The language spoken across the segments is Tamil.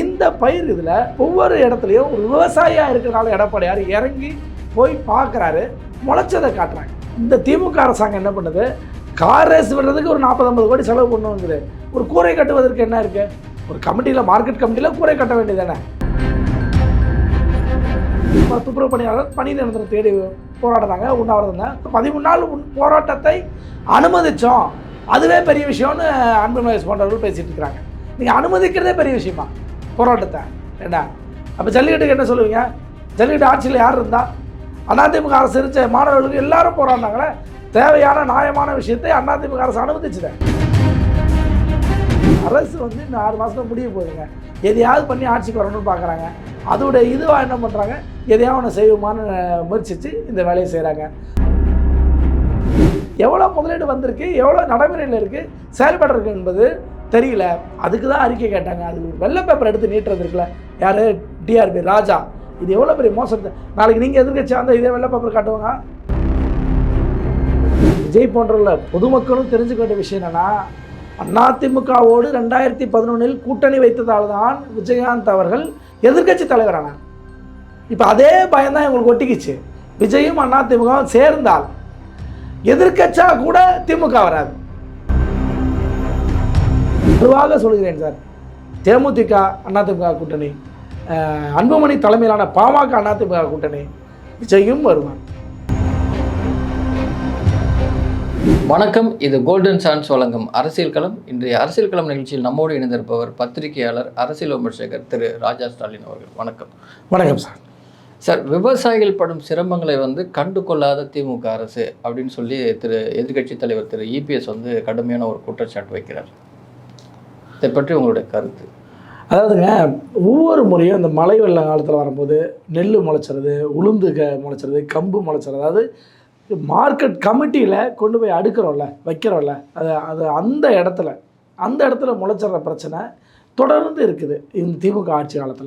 இந்த பயிர் இதில் ஒவ்வொரு இடத்துலையும் ஒரு விவசாயியாக இருக்கிறனால எடப்பாடியார் இறங்கி போய் பார்க்குறாரு முளைச்சதை காட்டுறாங்க. இந்த திமுக அரசாங்கம் என்ன பண்ணுது? கார் ரேஸ் விடுறதுக்கு ஒரு நாற்பது ஐம்பது கோடி செலவு பண்ணுவாங்குது ஒரு கூரை கட்டுவதற்கு என்ன இருக்குது ஒரு கமிட்டியில் மார்க்கெட் கமிட்டியில் கூரை கட்ட வேண்டியதானே துப்புரவு பணியாளர் பணி நிரந்தரம் தேடி போராடுறாங்க உண்ணாவிரதங்க பதிமூணு நாள் போராட்டத்தை அனுமதித்தோம் அதுவே பெரிய விஷயம்னு அன்பு மகேஷ் போன்றவர்கள் பேசிகிட்டு இருக்கிறாங்க. நீங்கள் அனுமதிக்கிறதே பெரிய விஷயமா? போராட்டத்தை. என்ன அப்போ ஜல்லிக்கட்டுக்கு என்ன சொல்லுவீங்க? ஜல்லிக்கட்டு ஆட்சியில் யார் இருந்தால் அதிமுக அரசு இருந்த மாணவர்களுக்கு எல்லாரும் போராடினாங்களே. தேவையான நியாயமான விஷயத்தை அதிமுக அரசு அனுமதிச்சுது. அரசு வந்து இந்த ஆறு மாதத்துல முடிய போகுதுங்க. எதையாவது பண்ணி ஆட்சிக்கு வரணும்னு பார்க்குறாங்க அதோட இதுவாக என்ன பண்ணுறாங்க எதையாவது ஒன்று செய்வோமான்னு முயற்சித்து இந்த வேலையை செய்கிறாங்க எவ்வளோ முதலீடு வந்திருக்கு எவ்வளோ நடைமுறையில் இருக்குது செயல்படுறது என்பது தெரியல. அதுக்கு தான் அறிக்கை கேட்டாங்க. அது ஒரு வெள்ளை பேப்பர் எடுத்து நீட்டுறது இருக்குல்ல. யார்? T R P Raja. இது எவ்வளோ பெரிய மோசம்? நாளைக்கு நீங்கள் எதிர்கட்சியாக இருந்தால் இதே வெள்ளை பேப்பர் காட்டுவாங்க. விஜய் போன்றல பொதுமக்களும் தெரிஞ்சுக்க வேண்டிய விஷயம் என்னென்னா அதிமுகவோடு ரெண்டாயிரத்தி பதினொன்றில் கூட்டணி வைத்ததால் தான் விஜயகாந்த் அவர்கள் எதிர்க்கட்சி தலைவரானார் இப்போ அதே பயம்தான் எங்களுக்கு ஒட்டிக்கிச்சு. விஜயும் அதிமுகவும் சேர்ந்தால் எதிர்க்கட்சா கூட திமுக வராது. பொதுவாக சொல்கிறேன் சார். தேமுதிக அதிமுக கூட்டணி அன்புமணி தலைமையிலான பாமக அதிமுக கூட்டணி விஜயும் வருவார். வணக்கம். இது கோல்டன் சான்ஸ் வழங்கும் அரசியல் களம். இன்றைய அரசியல் களம் நிகழ்ச்சியில் நம்மோடு இணைந்திருப்பவர் பத்திரிகையாளர் அரசியல் விமர்சகர் திரு ராஜா ஸ்டாலின் அவர்கள். வணக்கம். வணக்கம் சார். சார் விவசாயிகள் படும் சிரமங்களை வந்து கண்டு கொள்ளாத திமுக அரசு அப்படின்னு சொல்லி திரு எதிர்க்கட்சி தலைவர் திரு இபிஎஸ் வந்து கடுமையான ஒரு குற்றச்சாட்டு வைக்கிறார். இதை பற்றி உங்களுடைய கருத்து. அதாவதுங்க ஒவ்வொரு முறையும் இந்த மழை வெள்ள காலத்தில் வரும்போது நெல் முளைச்சிறது உளுந்து க முளைச்சிறது கம்பு முளைச்சிறது அதாவது மார்க்கெட் கமிட்டியில் கொண்டு போய் அடுக்கிறோம்ல வைக்கிறோம்ல அது அது அந்த இடத்துல அந்த இடத்துல முளைச்சிட்ற பிரச்சனை தொடர்ந்து இருக்குது இந்த திமுக ஆட்சி காலத்தில்.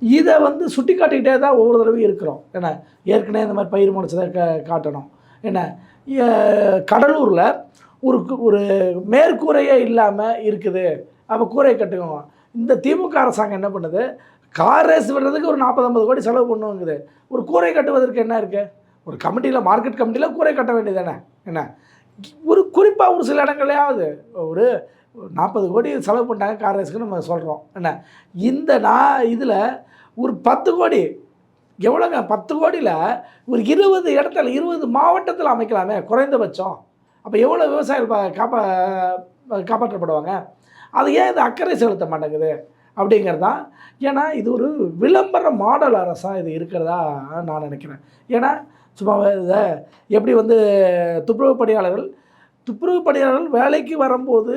இதை வந்து சுட்டி காட்டிக்கிட்டே தான் ஒவ்வொரு தடவையும் இருக்கிறோம். என்ன ஏற்கனவே இந்த மாதிரி பயிர் முளைச்சதை க காட்டணும். என்ன கடலூரில் ஒரு கு- ஒரு மேற்கூரையே இல்லாமல் இருக்குது. அப்போ கூரை கட்டுவோம் இந்த திமுக அரசாங்கம் என்ன பண்ணுது? கார் ரேஸ் விடுறதுக்கு ஒரு நாற்பது ஐம்பது கோடி செலவு பண்ணுவோங்குது ஒரு கூரை கட்டுவதற்கு என்ன இருக்குது ஒரு கமிட்டியில் மார்க்கெட் கமிட்டியில் கூரை கட்ட வேண்டியதானே என்ன? ஒரு குறிப்பாக ஒரு சில இடங்களையாவது ஒரு நாற்பது கோடி செலவு பண்ணிட்டாங்க கார் ரேஸுக்கு நம்ம சொல்கிறோம் என்ன? இந்த நான் இதில் ஒரு பத்து கோடி எவ்வளோங்க பத்து கோடியில் ஒரு இருபது இடத்துல இருபது மாவட்டத்தில் அமைக்கலாமே குறைந்தபட்சம். அப்போ எவ்வளோ விவசாயிகள் காப்பா காப்பாற்றப்படுவாங்க? அது ஏன் இது அக்கறை செலுத்த மாட்டேங்குது? அப்படிங்கிறது தான் ஏன்னா இது ஒரு விளம்பர மாடல் அரசாக இது இருக்கிறதா நான் நினைக்கிறேன். ஏன்னா சும்மா இதை எப்படி வந்து துப்புரவு பணியாளர்கள் துப்புரவு பணியாளர்கள் வேலைக்கு வரும்போது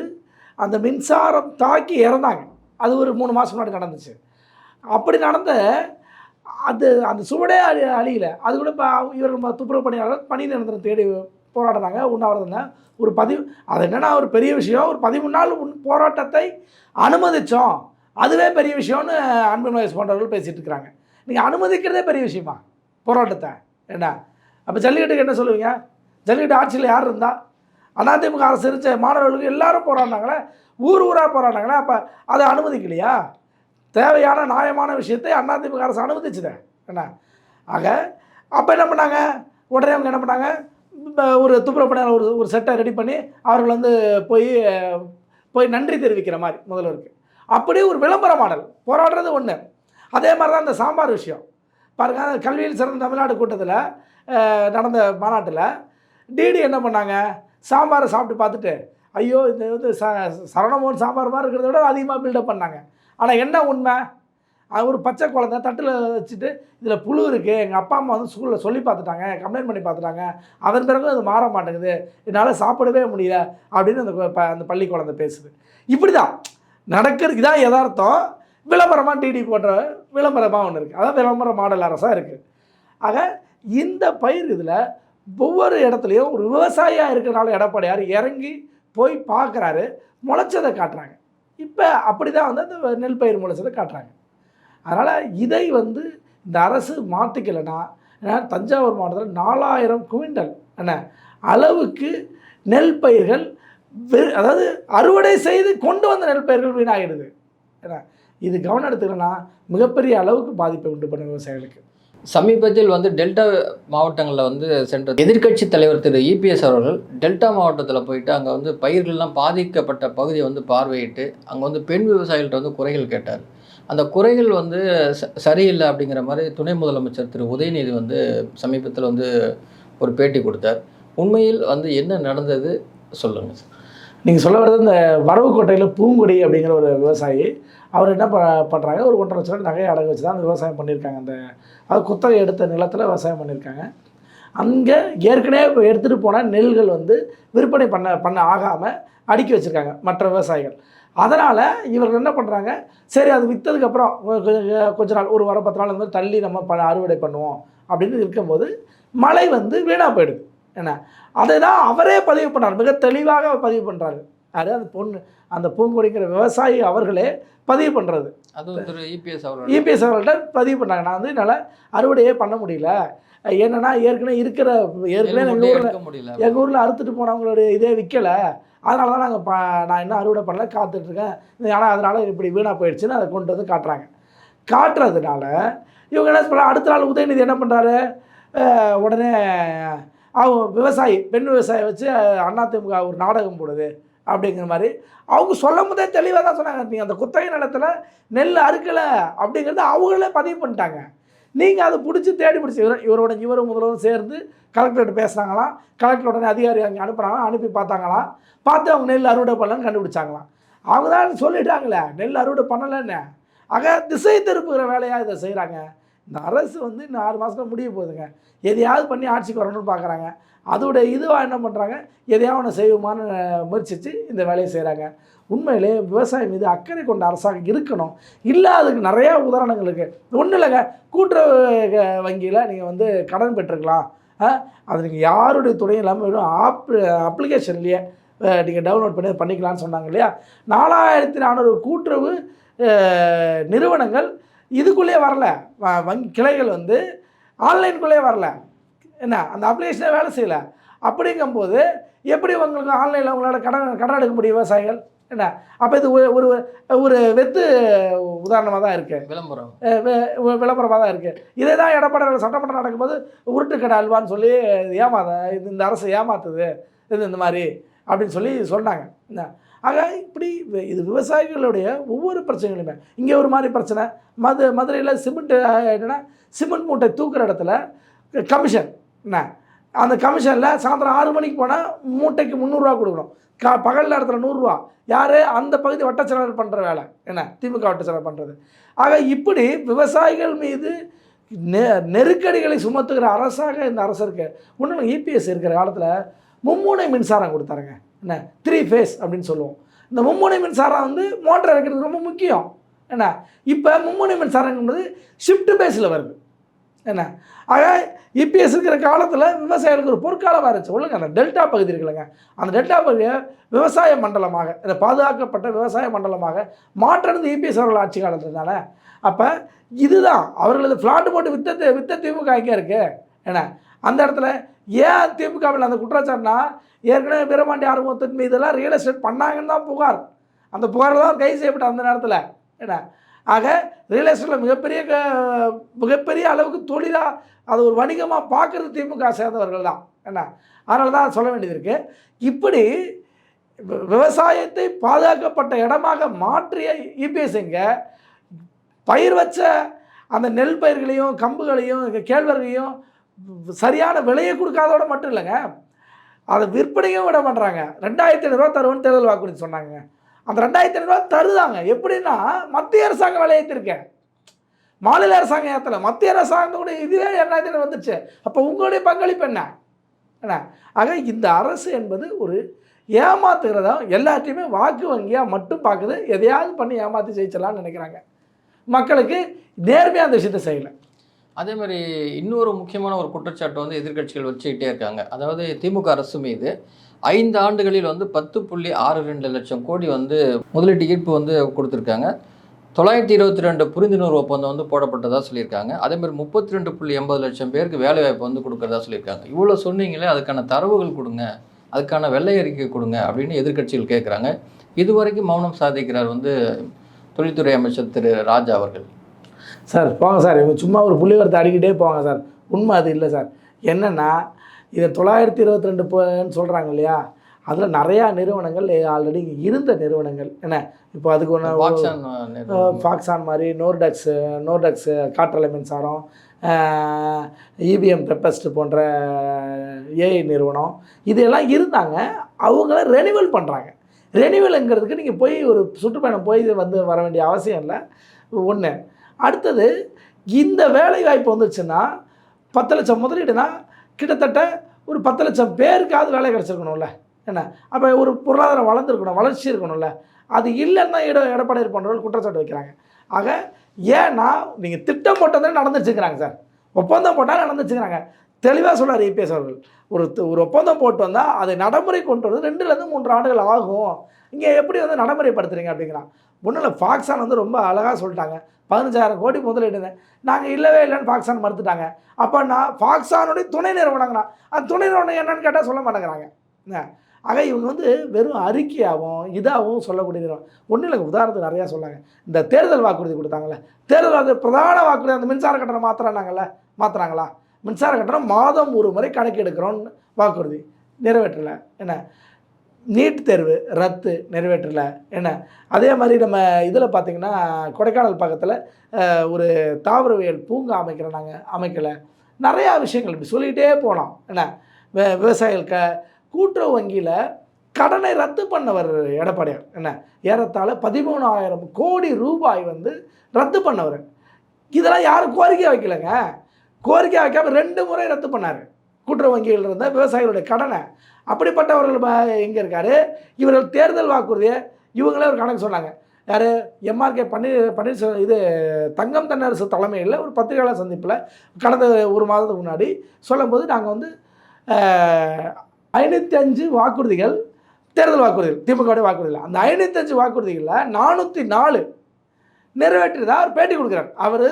அந்த மின்சாரம் தாக்கி இறந்தாங்க. அது ஒரு மூணு மாதம் முன்னாடி நடந்துச்சு. அப்படி நடந்த அது அந்த சுவடே அழி அழியல. அது கூட இப்போ இவர் துப்புரவு பணியாளர் பணி நிரந்தரம் தேடி போராடினாங்க உண்ணாவிரதங்க ஒரு பதிவு அது என்னென்னா ஒரு பெரிய விஷயம். ஒரு பதிமூணு நாள் உன் போராட்டத்தை அனுமதித்தோம் அதுவே பெரிய விஷயம்னு அன்பு வயசு போன்றவர்கள் பேசிகிட்டு இருக்கிறாங்க. நீங்கள் அனுமதிக்கிறதே பெரிய விஷயமா? போராட்டத்தை. என்ன? அப்போ ஜல்லிக்கட்டுக்கு என்ன சொல்லுவீங்க? ஜல்லிக்கட்டு ஆட்சியில் யார் இருந்தால் அதிமுக அரசு இருந்த மாணவர்களுக்கு எல்லாரும் போராடினாங்களே ஊர் ஊராக போராடினாங்களே அப்போ அதை அனுமதிக்கலையா? தேவையான நியாயமான விஷயத்தை அதிமுக அரசு அனுமதிச்சுதேன் என்ன? ஆக அப்போ என்ன பண்ணாங்க? உடனே அவங்க என்ன பண்ணாங்க? ஒரு ஒரு துப்புரப்பணியாளர் ஒரு ஒரு செட்டை ரெடி பண்ணி அவர்கள் வந்து போய் போய் நன்றி தெரிவிக்கிற மாதிரி முதல்வருக்கு. அப்படியே ஒரு விளம்பர மாடல் போராடுறது ஒன்று அதே மாதிரி தான் இந்த சாம்பார் விஷயம். பாருங்க அந்த கல்வியில் சிறந்த தமிழ்நாடு கூட்டத்தில் நடந்த மாநாட்டில் டிடி என்ன பண்ணாங்க? சாம்பாரை சாப்பிட்டு பார்த்துட்டு ஐயோ இந்த வந்து ச சரணமோன் சாம்பார் மாதிரி இருக்கிறத விட அதிகமாக பில்டப் பண்ணாங்க. ஆனால் என்ன உண்மை? ஒரு பச்சை குழந்தை தட்டில் வச்சுட்டு இதில் புழு இருக்குது எங்கள் அப்பா அம்மா வந்து ஸ்கூலில் சொல்லி பார்த்துட்டாங்க கம்ப்ளைண்ட் பண்ணி பார்த்துட்டாங்க. அதன் பிறகு அது மாற மாட்டேங்குது. என்னால் சாப்பிடவே முடியல அப்படின்னு அந்த ப- அந்த பள்ளி குழந்தை பேசுது. இப்படி தான் நடக்கிறது இதான் யதார்த்தம். விளம்பரமாக டிடி போன்ற விளம்பரமாக ஒன்று இருக்குது அதான் விளம்பர மாடல் அரசாக இருக்குது ஆக இந்த பயிர் இதில் ஒவ்வொரு இடத்துலையும் ஒரு விவசாயியாக இருக்கிறனால எடப்பாடியார் இறங்கி போய் பார்க்குறாரு முளைச்சதை காட்டுறாங்க. இப்போ அப்படி தான் வந்து அந்த நெல் பயிர் முளைச்சதை காட்டுறாங்க. அதனால் இதை வந்து இந்த அரசு மாற்றிக்கலைன்னா தஞ்சாவூர் மாவட்டத்தில் நாலாயிரம் குவிண்டல் என்ன அளவுக்கு நெல் பயிர்கள் அதாவது அறுவடை செய்து கொண்டு வந்த நெல் பயிர்கள் வீணாகிடுது. என்ன இது கவனம் எடுத்துக்கலன்னா மிகப்பெரிய அளவுக்கு பாதிப்பை உண்டு பண்ண விவசாயிகளுக்கு. சமீபத்தில் வந்து டெல்டா மாவட்டங்களில் வந்து சென்ற எதிர்க்கட்சி தலைவர் திரு இபிஎஸ் அவர்கள் டெல்டா மாவட்டத்தில் போயிட்டு அங்கே வந்து பயிர்கள்லாம் பாதிக்கப்பட்ட பகுதியை வந்து பார்வையிட்டு அங்கே வந்து பெண் விவசாயிகள்கிட்ட வந்து குறைகள் கேட்டார். அந்த குறைகள் வந்து ச- சரியில்லை அப்படிங்கிற மாதிரி துணை முதலமைச்சர் திரு உதயநிதி வந்து சமீபத்தில் வந்து ஒரு பேட்டி கொடுத்தார். உண்மையில் வந்து என்ன நடந்தது சொல்லுங்கள் சார். நீங்கள் சொல்ல வர்றது இந்த வரவுக்கோட்டையில் பூங்குடி அப்படிங்கிற ஒரு விவசாயி அவர் என்ன ப பண்ணுறாங்க ஒரு ஒன்றரை லட்ச ரூபாய் நகையை அடகு வச்சு தான் அந்த விவசாயம் பண்ணியிருக்காங்க. அந்த அது குத்தகை எடுத்த நிலத்தில் விவசாயம் பண்ணியிருக்காங்க. அங்கே ஏற்கனவே இப்போ எடுத்துகிட்டு போன நெல்கள் வந்து விற்பனை பண்ண பண்ண ஆகாமல் அடுக்கி வச்சுருக்காங்க மற்ற விவசாயிகள். அதனால் இவர்கள் என்ன பண்ணுறாங்க சரி அது விற்றதுக்கப்புறம் கொஞ்ச நாள் ஒரு வாரம் பத்து நாள் அந்த மாதிரி தள்ளி நம்ம ப அறுவடை பண்ணுவோம் அப்படின்னு இருக்கும்போது மழை வந்து வீணாக போயிடுது. என்ன? அதை தான் அவரே பதிவு பண்ணார். மிக தெளிவாக பதிவு பண்ணுறாரு யாரு? அந்த பொண்ணு அந்த பூங்கொடிங்கிற விவசாயி அவர்களே பதிவு பண்ணுறது திரு இபிஎஸ் அவர்கள் இபிஎஸ் அவர்கள்ட்ட பதிவு பண்ணாங்க. நான் வந்து என்னால் அறுவடையே பண்ண முடியல. என்னன்னா ஏற்கனவே இருக்கிற ஏற்கனவே எங்கள் ஊரில் எங்கள் ஊரில் அறுத்துட்டு போனவங்களுடைய இதே விற்கலை அதனால தான் நாங்கள் பா நான் இன்னும் அறுவடை பண்ணல காத்துட்ருக்கேன். ஆனால் அதனால் இப்படி வீணாக போயிடுச்சுன்னு அதை கொண்டு வந்து காட்டுறாங்க. காட்டுறதுனால இவங்க என்ன சொல்கிறாங்க அடுத்த நாள் உதயநிதி என்ன பண்ணுறாரு உடனே அவங்க விவசாயி பெண் விவசாயி வச்சு அதிமுக ஒரு நாடகம் போடுது அப்படிங்கிற மாதிரி. அவங்க சொல்லும் போதே தெளிவாக தான் சொன்னாங்க. நீங்கள் அந்த குத்தகை நிலத்தில் நெல் அறுக்கலை அப்படிங்கிறத அவங்களே பதிவு பண்ணிட்டாங்க. நீங்கள் அதை பிடிச்சி தேடி பிடிச்சி இவர் இவரோட இவரும் முதல்வரும் சேர்ந்து கலெக்டர்கிட்ட பேசுனாங்களாம் கலெக்டர் உடனே அதிகாரி அங்கே அனுப்புனாங்க அனுப்பி பார்த்தாங்களாம். பார்த்து அவங்க நெல் அறுவடை பண்ணலன்னு கண்டுபிடிச்சாங்களாம். அவங்க தான் சொல்லிட்டாங்களே நெல் அறுவடை பண்ணலைன்னு. ஆக திசை திருப்புகிற வேலையாக இதை செய்கிறாங்க இந்த அரசு வந்து இன்னும் ஆறு மாதத்தில் முடிய போகுதுங்க. எதையாவது பண்ணி ஆட்சிக்கு வரணும்னு பார்க்குறாங்க அதோடய இதுவாக என்ன பண்ணுறாங்க எதையாவது ஒன்று செய்வோமான்னு முயற்சித்து இந்த வேலையை செய்கிறாங்க உண்மையிலே விவசாயம் மீது அக்கறை கொண்ட அரசாங்கம் இருக்கணும். இல்லை அதுக்கு நிறையா உதாரணங்கள் இருக்குது ஒன்றும் இல்லைங்க. கூட்டுறவு வங்கியில் நீங்கள் வந்து கடன் பெற்றுக்கலாம் அது நீங்கள் யாருடைய துணையும் இல்லாமல் வெறும் ஆப் அப்ளிகேஷன்லேயே நீங்கள் டவுன்லோட் பண்ணி பண்ணிக்கலாம்னு சொன்னாங்க இல்லையா? நாலாயிரத்தி நானூறு கூட்டுறவு நிறுவனங்கள் இதுக்குள்ளேயே வரல. வங்கி கிளைகள் வந்து ஆன்லைனுக்குள்ளேயே வரல. என்ன? அந்த அப்ளிகேஷனே வேலை செய்யலை. அப்படிங்கும்போது எப்படி உங்களுக்கு ஆன்லைனில் உங்களால் கடன் கடன் எடுக்க முடியும் விவசாயிகள்? என்ன? அப்போ இது ஒரு ஒரு ஒரு வெத்து உதாரணமாக தான் இருக்குது விளம்பரம். விளம்பரமாக தான் இருக்குது இதே தான் எடப்பாடி சட்டமன்றம் நடக்கும்போது உருட்டுக்கடை அல்வான்னு சொல்லி ஏமாத இது இந்த அரசு ஏமாத்துது. இது இந்த மாதிரி அப்படின்னு சொல்லி சொன்னாங்க. என்ன? ஆக இப்படி இது விவசாயிகளுடைய ஒவ்வொரு பிரச்சனைகளுமே. இங்கே ஒரு மாதிரி பிரச்சனை. மது மதுரையில் சிமெண்ட் என்னென்னா சிமெண்ட் மூட்டை தூக்குற இடத்துல கமிஷன் என்ன? அந்த கமிஷனில் சாயந்தரம் ஆறு மணிக்கு போனால் மூட்டைக்கு முந்நூறுரூவா கொடுக்கணும். கா பகல் நேரத்தில் நூறுரூவா யார்? அந்த பகுதி வட்டச்செலவு பண்ணுற வேலை. என்ன? திமுக வட்டச்செலவு பண்ணுறது ஆக இப்படி விவசாயிகள் மீது நெ நெருக்கடிகளை சுமத்துகிற அரசாக இந்த அரசு இருக்குது ஒன்றும் இபிஎஸ் இருக்கிற காலத்தில் மும்முனை மின்சாரம் கொடுத்தாருங்க. என்ன? த்ரீ ஃபேஸ் அப்படின்னு சொல்லுவோம். இந்த மும்முனை மின்சாரம் வந்து மோட்டர் இறக்கிறது ரொம்ப முக்கியம். என்ன? இப்போ மும்முனை மின்சாரங்கிறது ஷிஃப்ட் பேஸில் வருது. என்ன? ஆக இபிஎஸ் இருக்கிற காலத்தில் விவசாயிகளுக்கு ஒரு பொற்காலமாக இருந்துச்சு ஒழுங்க அந்த டெல்டா பகுதி இருக்குல்லங்க. அந்த டெல்டா பகுதியை விவசாய மண்டலமாக இந்த பாதுகாக்கப்பட்ட விவசாய மண்டலமாக மாற்றினது இபிஎஸ் அவர்கள் ஆட்சி காலத்துனால. அப்போ இதுதான். அவர்களது ஃப்ளாட் போட்டு வித்த வித்த திமுக எங்கே என்ன? அந்த இடத்துல ஏன் திமுகவில் அந்த குற்றச்சாட்டுனா ஏற்கனவே வீரபாண்டி ஆறுமுகத்தின் மீதெல்லாம் ரியல் எஸ்டேட் பண்ணாங்கன்னு தான் புகார். அந்த புகாரில் தான் கைது செய்யப்பட்ட அந்த நேரத்தில். என்ன ஆக ரியல் எஸ்டேட்டில் மிகப்பெரிய க- மிகப்பெரிய அளவுக்கு தொழிலாக அது ஒரு வணிகமாக பார்க்குறது திமுக சேர்ந்தவர்கள் தான். என்ன அதனால தான் சொல்ல வேண்டியது இருக்குது இப்படி விவசாயத்தை பாதுகாக்கப்பட்ட இடமாக மாற்றிய இபிஎஸ்ங்க பயிர் வச்ச அந்த நெல் பயிர்களையும் கம்புகளையும் கேழ்வரகையும் சரியான விலையை கொடுக்காதோட மட்டும் இல்லைங்க. அதை விற்பனையும் விட பண்ணுறாங்க ரெண்டாயிரத்தி ஐநூறுரூவா தருவோன்னு தேர்தல் வாக்குறுதி சொன்னாங்க. அந்த ரெண்டாயிரத்தி ஐநூறுரூவா தருதாங்க. எப்படின்னா மத்திய அரசாங்கம் விலை ஏற்றிருக்கேன் மாநில அரசாங்கம் ஏற்றலை மத்திய அரசாங்கம் கூட இதுவே ரெண்டாயிரத்தி ஐநூறு வந்துச்சு அப்போ உங்களுடைய பங்களிப்பு என்ன? என்ன? ஆக இந்த அரசு என்பது ஒரு ஏமாத்துகிறதா? எல்லாத்தையுமே வாக்கு வங்கியாக மட்டும் பார்க்குது. எதையாவது பண்ணி ஏமாற்றி ஜெயிச்சிடலாம்னு நினைக்கிறாங்க. மக்களுக்கு நேர்மையாக அந்த விஷயத்தை செய்யலை. அதே மாதிரி இன்னொரு முக்கியமான ஒரு குற்றச்சாட்டு வந்து எதிர்க்கட்சிகள் வச்சுக்கிட்டே இருக்காங்க. அதாவது திமுக அரசு மீது ஐந்து ஆண்டுகளில் வந்து பத்து புள்ளி ஆறு ரெண்டு லட்சம் கோடி வந்து முதலீட்டு ஈர்ப்பு வந்து கொடுத்துருக்காங்க. தொள்ளாயிரத்தி இருபத்தி ரெண்டு புரிந்துணர்வு ஒப்பந்தம் வந்து போடப்பட்டதாக சொல்லியிருக்காங்க. அதேமாதிரி முப்பத்தி ரெண்டு புள்ளி எண்பது லட்சம் பேருக்கு வேலைவாய்ப்பு வந்து கொடுக்கறதா சொல்லியிருக்காங்க. இவ்வளோ சொன்னீங்களே அதுக்கான தரவுகள் கொடுங்க அதுக்கான வெள்ளை அறிக்கை கொடுங்க அப்படின்னு எதிர்க்கட்சிகள் கேட்குறாங்க. இதுவரைக்கும் மௌனம் சாதிக்கிறார் வந்து தொழில்துறை அமைச்சர் திரு ராஜா அவர்கள். சார் போங்க சார். இவங்க சும்மா ஒரு புள்ளிவரத்தை அடிக்கிட்டே போவாங்க சார். உண்மை அது இல்லை சார். என்னென்னா இதை தொள்ளாயிரத்தி இருபத்தி ரெண்டு சொல்கிறாங்க இல்லையா? அதில் நிறையா நிறுவனங்கள் ஆல்ரெடி இருந்த நிறுவனங்கள். என்ன? இப்போ அதுக்கு ஒன்று. ஃபாக்ஸான் மாதிரி நோர்டக்ஸு நோர்டக்ஸு காற்றலை மின்சாரம் இபிஎம் பெப்பஸ்ட் போன்ற ஏஐ நிறுவனம். இதெல்லாம் இருந்தாங்க. அவங்கள ரெனிவல் பண்ணுறாங்க ரெனிவலுங்கிறதுக்கு நீங்கள் போய் ஒரு சுற்றுப்பயணம் போய் வந்து வர வேண்டிய அவசியம் இல்லை. ஒன்று அடுத்தது இந்த வேலை வாய்ப்பு வந்துச்சுன்னா பத்து லட்சம் முதலீடுனா கிட்டத்தட்ட ஒரு பத்து லட்சம் பேருக்காவது வேலை கிடச்சிருக்கணும்ல. என்ன? அப்போ ஒரு பொருளாதாரம் வளர்ந்துருக்கணும் வளர்ச்சி இருக்கணும்ல. அது இல்லைன்னா இட எடப்பாடி போன்றவர்கள் குற்றச்சாட்டு வைக்கிறாங்க. ஆக ஏன்னா நீங்கள் திட்டம் போட்டதே நடந்துச்சுக்கிறாங்க சார். ஒப்பந்தம் போட்டால் நடந்துச்சுக்கிறாங்க தெளிவாக சொல்கிறார் இபிஎஸ் அவர்கள். ஒரு ஒரு ஒப்பந்தம் போட்டு வந்தால் அதை நடைமுறை கொண்டு வந்து ரெண்டுலேருந்து மூன்று ஆண்டுகள் ஆகும். இங்கே எப்படி வந்து நடைமுறைப்படுத்துறீங்க அப்படிங்கிறான். ஒன்றும் இல்லை ஃபாக்ஸான் வந்து ரொம்ப அழகாக சொல்லிட்டாங்க. பதினஞ்சாயிரம் கோடி முதலீடுங்க நாங்கள் இல்லவே இல்லைன்னு ஃபாக்ஸான் மறுத்துட்டாங்க. அப்போ நான் ஃபாக்ஸானுடைய துணை நிறுவனங்கண்ணா அந்த துணை நிறுவனம் என்னன்னு கேட்டால் சொல்ல மாட்டேங்கிறாங்க. என்ன? ஆக இவங்க வந்து வெறும் அறிக்கையாகவும் இதாகவும் சொல்லக்கூடிய நிறுவனம். ஒன்றும் இல்லை உதாரணத்துக்கு நிறையா சொன்னாங்க. இந்த தேர்தல் வாக்குறுதி கொடுத்தாங்கல்ல. தேர்தல் வாக்கு பிரதான வாக்குறுதி அந்த மின்சார கட்டணம் மாற்றுறாங்கல்ல மாத்திராங்களா மின்சார கட்டணம் மாதம் ஒரு முறை கணக்கு எடுக்கிறோன்னு வாக்குறுதி நிறைவேற்றலை. என்ன? நீட் தேர்வு ரத்து நிறைவேற்றலை என்ன அதே மாதிரி நம்ம இதில் பார்த்தீங்கன்னா கொடைக்கானல் பக்கத்தில் ஒரு தாவரவியல் பூங்கா அமைக்கிற நாங்கள் அமைக்கலை. நிறையா விஷயங்கள் இப்படி சொல்லிகிட்டே போனோம் என்ன வி விவசாயிகள் க கூட்டுறவு வங்கியில் கடனை ரத்து பண்ணவர் எடப்பாடியார் என்ன ஏறத்தாழ பதிமூணாயிரம் கோடி ரூபாய் வந்து ரத்து பண்ணவர். இதெல்லாம் யாரும் கோரிக்கை வைக்கலைங்க. கோரிக்கை வைக்காம ரெண்டு முறை ரத்து பண்ணார். கூட்டுறவு வங்கிகள் இருந்த விவசாயிகளுடைய கடனை. அப்படிப்பட்டவர்கள் எங்கே இருக்காரு. இவர்கள் தேர்தல் வாக்குறுதியை இவங்களே ஒரு கணக்கு சொன்னாங்க. யார்? எம்ஆர்கே பன்னீர் பன்னீர்செல்வம் இது தங்கம் தென்னரசு தலைமையில் ஒரு பத்திரிகையாளர் சந்திப்பில் கடந்த ஒரு மாதத்துக்கு முன்னாடி சொல்லும்போது நாங்கள் வந்து ஐநூற்றி அஞ்சு வாக்குறுதிகள் தேர்தல் வாக்குறுதிகள் திமுகவுடைய வாக்குறுதிகள். அந்த ஐநூற்றஞ்சு வாக்குறுதிகளில் நானூற்றி நாலு நிறைவேற்றியதா அவர் பேட்டி கொடுக்குறார். அவர்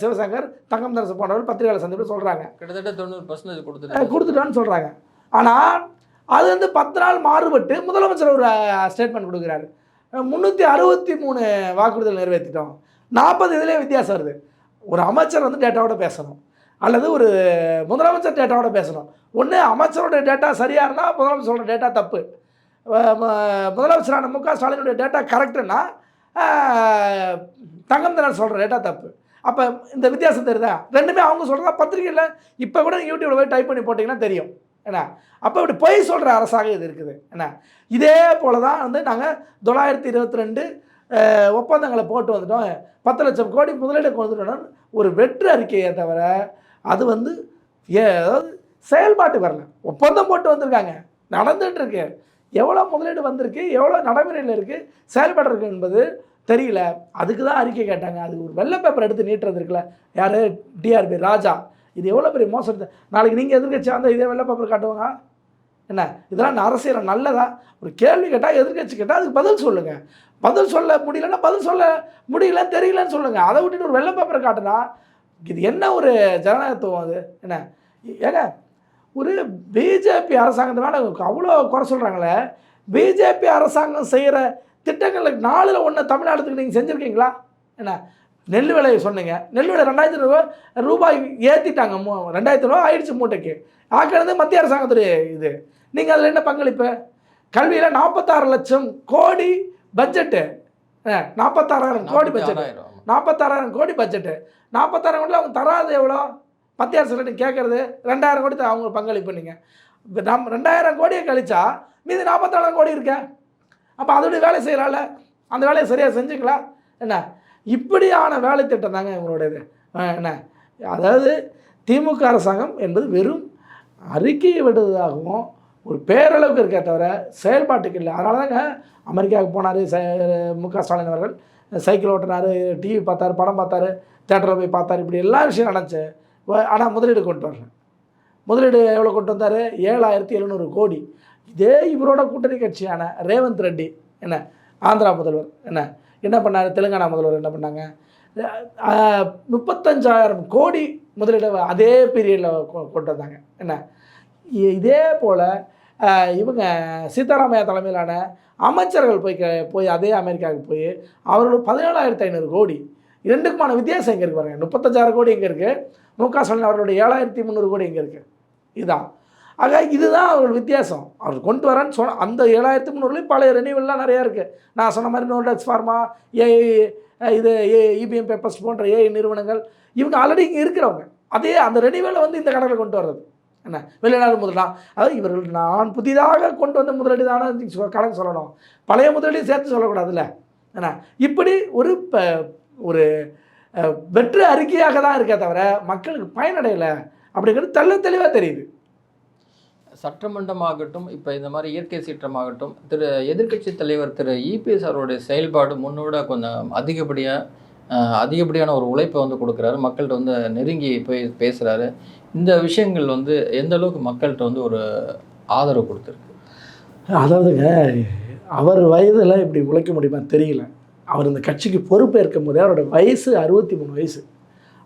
சிவசங்கர் தங்கம் தரசு போன்றவர் பத்திரிகையாளர் சந்திப்பில் சொல்கிறாங்க கிட்டத்தட்ட தொண்ணூறு பர்சன்டேஜ் கொடுத்துட்டு கொடுத்துட்டான்னு சொல்கிறாங்க ஆனால் அது வந்து பத்து நாள் மாறுபட்டு முதலமைச்சர் ஒரு ஸ்டேட்மெண்ட் கொடுக்குறாரு. முந்நூற்றி அறுபத்தி மூணு வாக்குறுதிகள் நிறைவேற்றிட்டோம். நாற்பது இதுலேயே வித்தியாசம் வருது. ஒரு அமைச்சர் வந்து டேட்டாவோட பேசணும். அல்லது ஒரு முதலமைச்சர் டேட்டாவோட பேசணும். ஒன்று அமைச்சரோட டேட்டா சரியாக இருந்தால் முதலமைச்சரோட டேட்டா தப்பு. முதலமைச்சரான மு க ஸ்டாலினுடைய டேட்டா கரெக்டுன்னா தங்கம் தினர் சொல்கிற ரேட்டாக தப்பு. அப்போ இந்த வித்தியாசம் தெரியுதா? ரெண்டுமே அவங்க சொல்கிறதா பத்திரிக்கையில் இப்போ கூட யூடியூப்பில் போய் டைப் பண்ணி போட்டிங்கன்னா தெரியும். என்ன அப்போ இப்படி பொய் சொல்கிற அரசாக இது இருக்குது. என்ன இதே போல தான் வந்து நாங்கள் தொள்ளாயிரத்தி இருபத்தி ரெண்டு ஒப்பந்தங்களை போட்டு வந்துட்டோம். பத்து லட்சம் கோடி முதலீடு கொண்டு ஒரு வெற்று அறிக்கையை தவிர அது வந்து ஏ செயல்பாட்டு வரல. ஒப்பந்தம் போட்டு வந்திருக்காங்க. நடந்துட்டு இருக்கு. எவ்வளோ முதலீடு வந்திருக்கு எவ்வளோ நடைமுறையில் இருக்குது செயல்பட என்பது தெரியல. அதுக்கு தான் அறிக்கை கேட்டாங்க. அது ஒரு வெள்ளை பேப்பர் எடுத்து நீட்டுறது இருக்குல்ல. யார்? T R P Raja. இது எவ்வளோ பெரிய மோசடி. நாளைக்கு நீங்கள் எதிர்கட்சி வந்தால் இதே வெள்ளை பேப்பர் காட்டுவாங்க. என்ன? இதெல்லாம் அரசியல் நல்லதா? ஒரு கேள்வி கேட்டால் எதிர்கட்சி கேட்டால் அதுக்கு பதில் சொல்லுங்கள் பதில் சொல்ல முடியலன்னா பதில் சொல்ல முடியல தெரியலன்னு சொல்லுங்கள் அதை விட்டுட்டு ஒரு வெள்ளை பேப்பரை காட்டுனா இது என்ன ஒரு ஜனநாயகத்துவம் அது? என்ன? ஏங்க ஒரு பிஜேபி அரசாங்கத்து மேலே அவ்வளோ குறை சொல்கிறாங்களே பிஜேபி அரசாங்கம் செய்கிற திட்டங்களுக்கு நாலில் ஒன்று தமிழ்நாட்டுக்கு நீங்கள் செஞ்சுருக்கீங்களா? என்ன? நெல் விலையை சொன்னீங்க. நெல் விலை ரெண்டாயிரத்தி ரூபா ரூபாய் ஏற்றிட்டாங்க மூ ரெண்டாயிரத்தி ரூபா ஆயிடுச்சு மூட்டைக்கு. ஆக்கிறது மத்திய அரசாங்கத்துடைய இது. நீங்கள் அதில் என்ன பங்களிப்பு? கல்வியில் நாற்பத்தாறு லட்சம் கோடி பட்ஜெட்டு நாற்பத்தாறாயிரம் கோடி பட்ஜெட். நாற்பத்தாறாயிரம் கோடி பட்ஜெட்டு நாற்பத்தாயிரம் கோடியில் அவங்க தராது எவ்வளோ? மத்திய அரசு கேட்குறது ரெண்டாயிரம் கோடி தான் அவங்க பங்களிப்பு நீங்கள் இப்போ ரெண்டாயிரம் கோடியை கழிச்சா மீதி நாற்பத்தாயிரம் கோடி இருக்க. அப்போ அதோடைய வேலை செய்யலாம்ல அந்த வேலையை சரியாக செஞ்சுக்கலாம் என்ன? இப்படியான வேலை திட்டம் தாங்க இவங்களுடையது. என்ன? அதாவது திமுக அரசாங்கம் என்பது வெறும் அறிக்கையை விடுவதாகவும் ஒரு பேரளவுக்கு இருக்கே தவிர செயல்பாட்டுக்கு இல்லை. அதனால தாங்க அமெரிக்காவுக்கு போனார் ச மு க ஸ்டாலின் அவர்கள். சைக்கிள் ஓட்டினார் டிவி பார்த்தாரு படம் பார்த்தார் தேட்டரில் போய் பார்த்தாரு. இப்படி எல்லா விஷயம் நடந்துச்சு. ஆனால் முதலீடு கொண்டு வரல முதலீடு எவ்வளோ கொண்டு வந்தார்? ஏழாயிரத்தி எழுநூறு கோடி. இதே இவரோட கூட்டணி கட்சியான ரேவந்த் ரெட்டி என்ன? ஆந்திரா முதல்வர் என்ன? என்ன பண்ணார்? தெலுங்கானா முதல்வர் என்ன பண்ணாங்க? முப்பத்தஞ்சாயிரம் கோடி முதலீடு அதே பீரியடில் கொண்டு வந்தாங்க. என்ன? இ- இதே போல் இவங்க சீதாராமையா தலைமையிலான அமைச்சர்கள் போய் க- போய் அதே அமெரிக்காவுக்கு போய் அவர்களும் பதினேழாயிரத்தி ஐநூறு கோடி. இரண்டுக்குமான வித்தியாசம் எங்கே இருக்குது பாருங்க. முப்பத்தஞ்சாயிரம் கோடி எங்கே இருக்குது மு க ஸ்டாலின் அவர்களுடைய ஏழாயிரத்தி முந்நூறு கோடி எங்கே இருக்குது இதுதான். ஆக இதுதான் அவர்கள் வித்தியாசம். அவர் கொண்டு வரேன்னு சொன்ன அந்த ஏழாயிரத்தி முந்நூறுலேயும் பழைய ரெனியூவல்லாம் நிறையா இருக்குது நான் சொன்ன மாதிரி நோடெக்ஸ் ஃபார்மா ஏஐ இது ஏ இபிஎம் பேப்பர்ஸ் போன்ற ஏஐ நிறுவனங்கள் இவங்க ஆல்ரெடி இங்கே இருக்கிறவங்க. அதே அந்த ரெனியூவலை வந்து இந்த கணக்கில் கொண்டு வர்றது. என்ன? வெளிநாடு முதலா? அதாவது இவர்கள் நான் புதிதாக கொண்டு வந்த முதலீடு தானே கணக்கு சொல்லணும். பழைய முதலீடு சேர்த்து சொல்லக்கூடாதுல்ல. என்ன? இப்படி ஒரு ப ஒரு வெற்று அறிக்கையாக தான் இருக்கே தவிர மக்களுக்கு பயனடையலை அப்படிங்கிறது தெள்ள தெளிவாக தெரியுது. சட்டமன்றமாகட்டும் இப்போ இந்த மாதிரி இயற்கை சீற்றமாகட்டும் திரு எதிர்க்கட்சி தலைவர் திரு இபிஎஸ் அவருடைய செயல்பாடு முன்னோட கொஞ்சம் அதிகப்படியாக அதிகப்படியான ஒரு உழைப்பை வந்து கொடுக்குறாரு. மக்கள்கிட்ட வந்து நெருங்கி போய் பேசுகிறாரு இந்த விஷயங்கள் வந்து எந்த அளவுக்கு மக்கள்கிட்ட வந்து ஒரு ஆதரவு கொடுத்துருக்கு? அதாவதுங்க அவர் வயதில் இப்படி உழைக்க முடியுமா தெரியல. அவர் இந்த கட்சிக்கு பொறுப்பேற்கும் போதே அவரோட வயசு அறுபத்தி மூணு வயசு.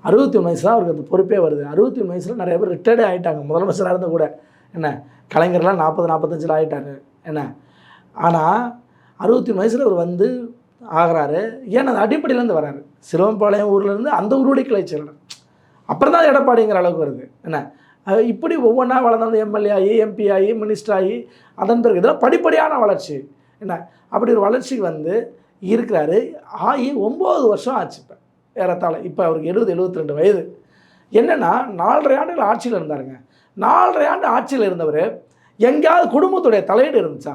அறுபத்தி மூணு வயசு தான் அவருக்கு அந்த பொறுப்பே வருது. அறுபத்தி மூணு வயசில் நிறைய பேர் ரிட்டையர்டே ஆகிட்டாங்க முதலமைச்சராக இருந்த கூட. என்ன? கலைஞர்லாம் நாற்பது நாற்பத்தஞ்சில் ஆகிட்டாரு என்ன? ஆனால் அறுபத்தி மூணு வயசில் அவர் வந்து ஆகிறாரு. ஏன்னா அது அடிப்படையிலேருந்து வராரு. சிறுவம்பாளையம் ஊர்லேருந்து அந்த ஊருடைய கிளை செயலர். அப்புறம் தான் எடப்பாடிங்கிற அளவுக்கு வருது. என்ன? இப்படி ஒவ்வொன்றா வளர்ந்தாலும் எம்எல்ஏ ஆகி எம்பி ஆகி மினிஸ்டர் ஆகி அதன் பிறகு இதெல்லாம் படிப்படியான வளர்ச்சி. என்ன? அப்படி ஒரு வளர்ச்சிக்கு வந்து இருக்கிறாரு. ஆகி ஒம்பது வருஷம் ஆச்சு இப்போ. ஏறத்தாழ இப்போ அவருக்கு எழுபது எழுபத்தி ரெண்டு வயது. என்னென்னா நாலரை ஆண்டுகள் ஆட்சியில் இருந்தாருங்க. நாலரை ஆண்டு ஆட்சியில் இருந்தவர் எங்கேயாவது குடும்பத்துடைய தலையீடு இருந்துச்சா?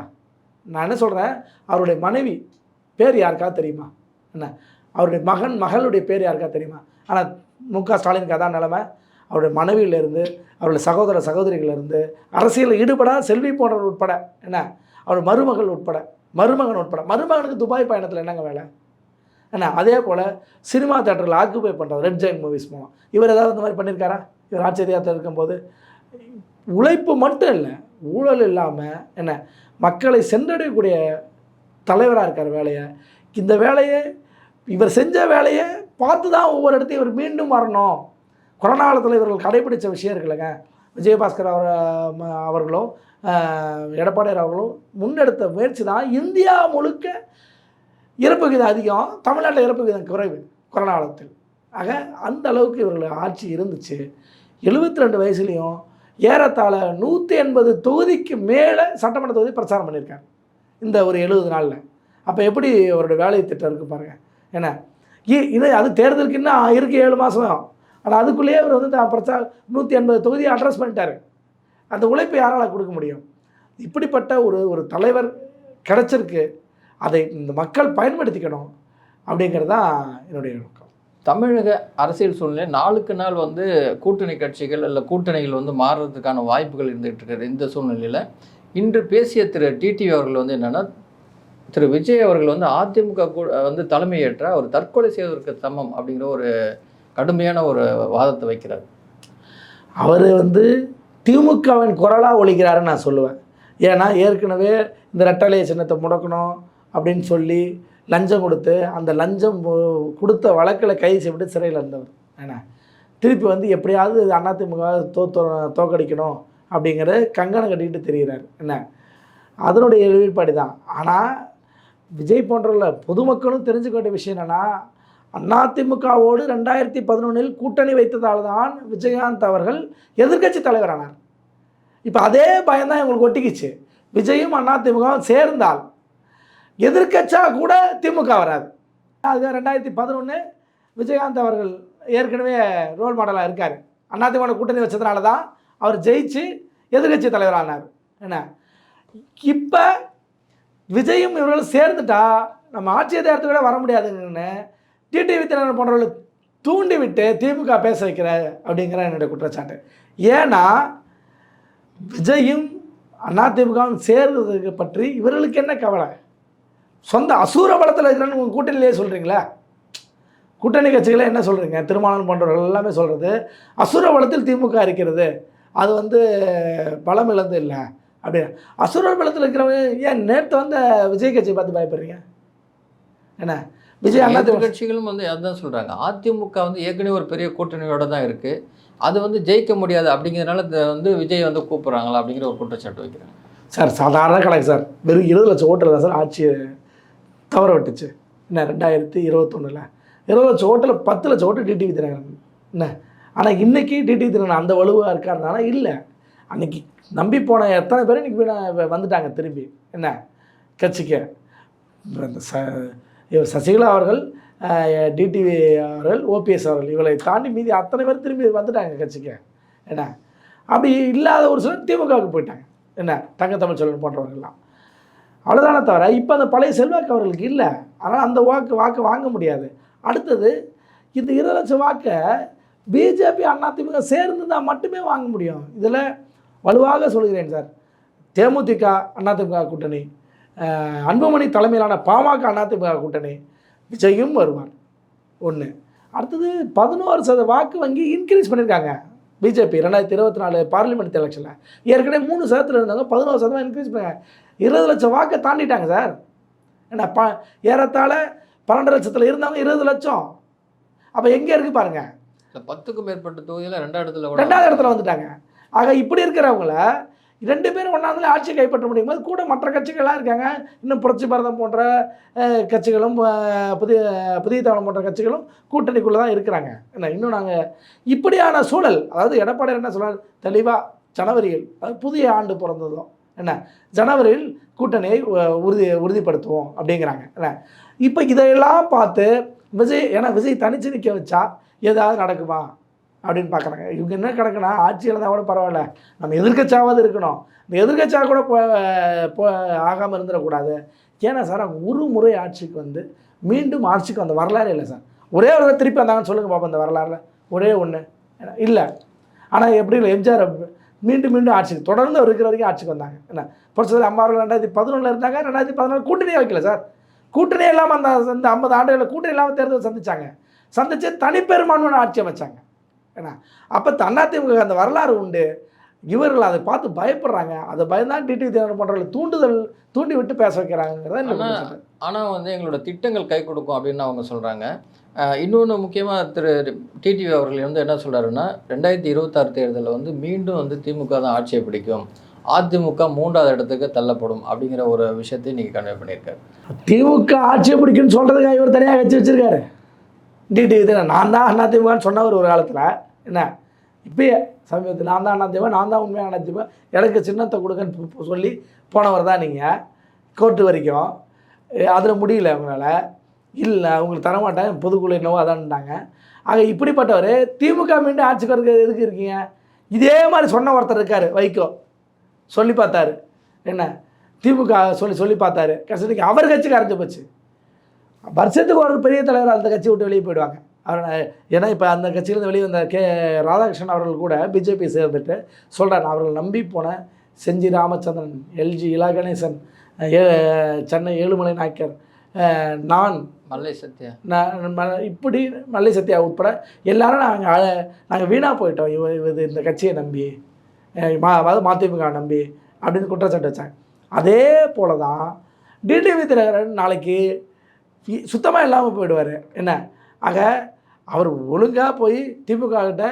நான் என்ன சொல்கிறேன் அவருடைய மனைவி பேர் யாருக்கா தெரியுமா? என்ன? அவருடைய மகன் மகளுடைய பேர் யாருக்கா தெரியுமா? ஆனால் மு க ஸ்டாலினுக்கு அதான் நிலமை. அவருடைய மனைவியிலேருந்து அவருடைய சகோதர சகோதரிகளிலிருந்து அரசியலில் ஈடுபடாத செல்வி போன்றவர் உட்பட என்ன? அவர் மருமகள் உட்பட மருமகன் உட்பட மருமகனுக்கு துபாய் பயணத்தில் என்னங்க வேலை? என்ன அதே போல் சினிமா தேட்டரில் ஆக்குபை பண்ணுறது ரெட் ஜெயின் மூவிஸ் மூலம். இவர் ஏதாவது இந்த மாதிரி பண்ணியிருக்காரா இவர் ஆட்சி அதிகாரத்தில் இருக்கும்போது. உழைப்பு மட்டும் இல்லை ஊழல் இல்லாமல் என்ன மக்களை சென்றடையக்கூடிய தலைவராக இருக்கார் வேலையை. இந்த வேலையை இவர் செஞ்ச வேலையை பார்த்து தான் ஒவ்வொரு இடத்தையும் இவர் மீண்டும் வரணும் கொரோனா காலத்தில் இவர்கள் கடைபிடித்த விஷயம் இருக்குல்லங்க. விஜயபாஸ்கர் அவர் அவர்களும் எடப்பாடியார் அவர்களும் முன்னெடுத்த முயற்சி தான் இந்தியா முழுக்க இறப்பு விகிதம் அதிகம் தமிழ்நாட்டில் இறப்பு விகிதம் குறைவு கொரோனா காலத்தில் ஆக அந்த அளவுக்கு இவர்கள் ஆட்சி இருந்துச்சு. எழுபத்தி ரெண்டு வயசுலேயும் ஏறத்தாழ நூற்றி எண்பது தொகுதிக்கு மேலே சட்டமன்ற தொகுதி பிரச்சாரம் பண்ணியிருக்காங்க இந்த ஒரு எழுபது நாளில். அப்போ எப்படி அவருடைய வேலை திட்டம் இருக்குது பாருங்கள் ஏன்னா இது அது தேர்தலுக்கு இன்னும் இருக்கு ஏழு மாதம் ஆனால் அதுக்குள்ளேயே அவர் வந்து பிரச்சாரம் நூற்றி எண்பது தொகுதியை அட்ரஸ் பண்ணிட்டாரு. அந்த உழைப்பை யாரால் கொடுக்க முடியும்? இப்படிப்பட்ட ஒரு ஒரு தலைவர் கிடச்சிருக்கு. அதை இந்த மக்கள் பயன்படுத்திக்கணும் அப்படிங்கிறது தான் என்னுடைய நோக்கம். தமிழக அரசியல் சூழ்நிலை நாளுக்கு நாள் வந்து கூட்டணி கட்சிகள் இல்லை கூட்டணிகள் வந்து மாறுறதுக்கான வாய்ப்புகள் இருந்துகிட்டு இருக்கிற இந்த சூழ்நிலையில். இன்று பேசிய திரு டிடிவி அவர்கள் வந்து என்னன்னா திரு விஜய் அவர்கள் வந்து அதிமுக வந்து தலைமையேற்ற அவர் தற்கொலை செய்வதற்கு சமம் அப்படிங்கிற ஒரு கடுமையான ஒரு வாதத்தை வைக்கிறார். அவர் வந்து திமுகவின் குரலாக ஒழிக்கிறாருன்னு நான் சொல்லுவேன். ஏன்னா ஏற்கனவே இந்த ரெட்டலைய சின்னத்தை முடக்கணும் அப்படின்னு சொல்லி லஞ்சம் கொடுத்து அந்த லஞ்சம் கொடுத்த வழக்கில் கைது செய்யப்பட்டு சிறையில் இருந்தவர். ஏன்னா திருப்பி வந்து எப்படியாவது அதிமுக தோ தோக்கடிக்கணும் அப்படிங்கிற கங்கணம் கட்டிக்கிட்டு தெரிகிறார் என்ன? அதனுடைய வெளிப்பாடு தான் ஆனால் விஜய் போன்றல பொதுமக்களும் தெரிஞ்சுக்க வேண்டிய விஷயம் என்னென்னா அதிமுகவோடு ரெண்டாயிரத்தி பதினொன்றில் கூட்டணி வைத்ததால் தான் விஜயகாந்த் அவர்கள் எதிர்க்கட்சி தலைவரானார். இப்போ அதே பயம்தான் இவங்களுக்கு ஒட்டிக்கிச்சு. விஜயும் அதிமுகவும் சேர்ந்தால் எதிர்கட்சியாக கூட திமுக வராது. அது ரெண்டாயிரத்தி பதினொன்று விஜயகாந்த் அவர்கள் ஏற்கனவே ரோல் மாடலாக இருக்கார். அதிமுக கூட்டணி வச்சதுனால தான் அவர் ஜெயிச்சு எதிர்க்கட்சி தலைவரானார். என்ன? இப்போ விஜயும் இவர்களும் சேர்ந்துட்டா நம்ம ஆட்சி அதிகாரத்தை விட வர முடியாதுங்கன்னு டிடிவி தினகரன் போன்றவர்களை தூண்டிவிட்டு திமுக பேச வைக்கிற அப்படிங்கிற என்னுடைய குற்றச்சாட்டு. ஏன்னா விஜயும் அதிமுகவும் சேர்வதற்கு பற்றி இவர்களுக்கு என்ன கவலை? சொந்த அசூர பலத்தில் இருக்கிறன்னு உங்கள் கூட்டணியிலே சொல்கிறீங்களா கூட்டணி கட்சிகளை என்ன சொல்கிறீங்க திருமணம் போன்றவர்கள் எல்லாமே சொல்கிறது அசுர பலத்தில் திமுக இருக்கிறது அது வந்து பலம் இழந்து இல்லை அப்படி அசுர பலத்தில் இருக்கிறவங்க ஏன் நேற்று வந்த விஜய் கட்சியை பார்த்து பயப்படுறீங்க? என்ன? விஜய் அண்ணா கட்சிகளும் வந்து அதான் சொல்றாங்க. அதிமுக வந்து ஏற்கனவே ஒரு பெரிய கூட்டணியோட தான் இருக்கு. அது வந்து ஜெயிக்க முடியாது அப்படிங்கிறதுனால வந்து விஜய் வந்து கூப்பிடுறாங்களா அப்படிங்கிற ஒரு குற்றச்சாட்டு வைக்கிறாங்க சார் சாதாரண கணக்கு சார். வெறும் இருபது லட்சம் ஓட்டில் தான் சார் ஆட்சியை தவற விட்டுச்சு. என்ன ரெண்டாயிரத்தி இருபத்தொன்னில்? இருபது லட்சம் ஓட்டில் பத்து லட்சம் ஓட்டு டிடிவி தினகரன். என்ன? ஆனால் இன்னைக்கு டிடிவி தினகரன் அந்த வலுவாக இருக்காருனால இல்லை. அன்னைக்கு நம்பி போன எத்தனை பேர் நான் வந்துட்டாங்க திரும்பி. என்ன? கட்சிக்கு. இந்த ச சசிகலா அவர்கள் டிடிவி அவர்கள் ஓபிஎஸ் அவர்கள் இவளை தாண்டி மீதி அத்தனை பேர் திரும்பி வந்துட்டாங்க கட்சிக்கு. என்ன? அப்படி இல்லாத ஒரு சிலர் திமுகவுக்கு போயிட்டாங்க. என்ன? தங்க தமிழ் செல்வன் போன்றவர்கள்லாம். அவ்வளோதானே தவிர இப்போ அந்த பழைய செல்வாக்கு அவர்களுக்கு இல்லை. அதனால் அந்த வாக்கு வாக்கு வாங்க முடியாது. அடுத்தது இந்த இருபது லட்சம் வாக்கை பிஜேபி அதிமுக சேர்ந்து தான் மட்டுமே வாங்க முடியும். இதில் வலுவாக சொல்கிறேன் சார். தேமுதிக அதிமுக கூட்டணி. அன்புமணி தலைமையிலான பாமக அதிமுக கூட்டணி விஜயும் வருவார். ஒன்று அடுத்தது பதினோரு சத வாக்கு வங்கி இன்க்ரீஸ் பண்ணியிருக்காங்க பிஜேபி ரெண்டாயிரத்தி இருபத்தி நாலு பார்லிமெண்ட் எலெக்ஷனில் ஏற்கனவே மூணு சதத்தில் இருந்தாங்க பதினோரு சதவீதம் இன்க்ரீஸ் பண்ணாங்க இருபது லட்சம் வாக்கை தாண்டிட்டாங்க சார். என்ன ப ஏறத்தாழ பன்னெண்டு லட்சத்தில் இருந்தவங்க இருபது லட்சம். அப்போ எங்கே இருக்குது பாருங்க. இந்த பத்துக்கும் மேற்பட்ட தொகுதியில் ரெண்டாவது இடத்துல ரெண்டாவது இடத்துல வந்துட்டாங்க. ஆக இப்படி இருக்கிறவங்கள ரெண்டு பேரும் ஒன்றாந்தாலே ஆட்சியை கைப்பற்ற முடியும். போது கூட மற்ற கட்சிகள்லாம் இருக்காங்க. இன்னும் புரட்சி பாரதம் போன்ற கட்சிகளும் புதிய புதிய தமிழம் போன்ற கட்சிகளும் கூட்டணிக்குள்ளே தான் இருக்கிறாங்க. என்ன இன்னும் நாங்கள் இப்படியான சூழல் அதாவது எடப்பாடி என்ன சொல்றாரு? தெளிவாக ஜனவரியில் அது புதிய ஆண்டு பிறந்ததும் என்ன ஜனவரியில் கூட்டணியை உறுதி உறுதிப்படுத்துவோம் அப்படிங்கிறாங்க. என்ன இப்போ இதையெல்லாம் பார்த்து விஜய் ஏன்னா விஜய் தனிச்சு நிற்க வச்சா ஏதாவது நடக்குமா? அப்படின்னு பார்க்குறாங்க. இவங்க என்ன கிடக்குன்னா ஆட்சியில் இருந்தால் கூட பரவாயில்ல. நம்ம எதிர்கட்சியாவது இருக்கணும். இந்த எதிர்க்கட்சியாக கூட போ போ ஆகாமல் இருந்துடக்கூடாது. ஏன்னா சார் அவங்க ஒரு முறை ஆட்சிக்கு வந்து மீண்டும் ஆட்சிக்கு வந்த வரலாறு இல்லை சார். ஒரே ஒரு திருப்பி வந்தாங்கன்னு சொல்லுங்கள் பாப்போம் அந்த வரலாறுல. ஒரே ஒன்று இல்லை. ஆனால் எப்படி இல்லை எம்ஜிஆர் மீண்டும் மீண்டும் ஆட்சிக்கு தொடர்ந்து அவர் இருக்கிற வரைக்கும் ஆட்சிக்கு வந்தாங்க. என்ன? பொறுத்தவரை அம்மா அவர்கள் ரெண்டாயிரத்தி பதினொன்றில் இருந்தாங்க ரெண்டாயிரத்தி பதினாலு கூட்டணியே வைக்கல சார். கூட்டணி இல்லாமல் அந்த அந்த ஐம்பது ஆண்டுகளில் கூட்டணி இல்லாமல் தேர்தல் சந்திச்சாங்க. சந்தித்து தனிப்பெரும்பான்மையான ஆட்சி அமைச்சாங்க. என்ன அப்போ அதிமுக அந்த வரலாறு உண்டு. இவர்கள் அதை பார்த்து பயப்படுறாங்க. அதை பயந்தான் டிடிவி தினகரன் போன்றவர்கள் தூண்டுதல் தூண்டி விட்டு பேச வைக்கிறாங்கிறத. ஆனால் வந்து எங்களோட திட்டங்கள் கை கொடுக்கும் அப்படின்னு அவங்க சொல்கிறாங்க இன்னொன்று முக்கியமாக திரு டிடிவி அவர்கள் வந்து என்ன சொல்கிறாருன்னா ரெண்டாயிரத்தி இருபத்தாறு தேர்தலில் வந்து மீண்டும் வந்து திமுக தான் ஆட்சியை பிடிக்கும். அதிமுக மூன்றாவது இடத்துக்கு தள்ளப்படும் அப்படிங்கிற ஒரு விஷயத்தை நீங்கள் கன்வே பண்ணியிருக்காரு. திமுக ஆட்சியை பிடிக்குன்னு சொல்கிறதுக்காக இவர் தனியாக வச்சு வச்சிருக்காரு. டிடிவி நான் தான் அதிமுகன்னு சொன்னவர் ஒரு காலத்தில். என்ன? இப்பயே சமீபத்தில் நான் தான் அதிமுக நான் தான் உண்மையான அதிமுக எனக்கு சின்னத்தை கொடுக்கன்னு சொல்லி போனவர் தான் நீங்கள் கோர்ட்டு வரைக்கும். அதில் முடியல அவங்களால இல்லை உங்களுக்கு தரமாட்டேன் பொதுக்குழு என்னவோ அதான்ட்டாங்க. ஆக இப்படிப்பட்டவர் திமுக மீண்டும் ஆட்சிக்கு வரதுக்கு எதுக்கு இருக்கீங்க? இதே மாதிரி சொன்ன ஒருத்தர் இருக்கார் வைகோ. சொல்லி பார்த்தாரு. என்ன? திமுக சொல்லி சொல்லி பார்த்தாரு. கடைசிக்கு அவர் கட்சிக்கு அரைஞ்சு போச்சு. வருஷத்துக்கு ஒரு பெரிய தலைவர் அந்த கட்சி விட்டு வெளியே போயிடுவாங்க. அவர் ஏன்னா இப்போ அந்த கட்சியிலேருந்து வெளியே வந்த கே ராதாகிருஷ்ணன் அவர்கள் கூட பிஜேபி சேர்ந்துட்டு சொல்கிறார் அவர்கள் நம்பி போன செஞ்சி ராமச்சந்திரன் எல்ஜி இலா கணேசன் ஏ சென்னை ஏழுமலை நாயக்கர் நான் மல்லை சத்யா. நான் இப்படி மல்லை சத்யா உட்பட எல்லாரும் நாங்கள் நாங்கள் வீணாக போயிட்டோம் இவ இது இந்த கட்சியை நம்பி மா அதாவது மதிமுக நம்பி அப்படின்னு குற்றச்சாட்டு வச்சாங்க. அதே போல தான் டிடிவி தினகரன் நாளைக்கு சுத்தமாக இல்லாமல் போயிடுவார். என்ன? ஆக அவர் ஒழுங்காக போய் திமுக கிட்ட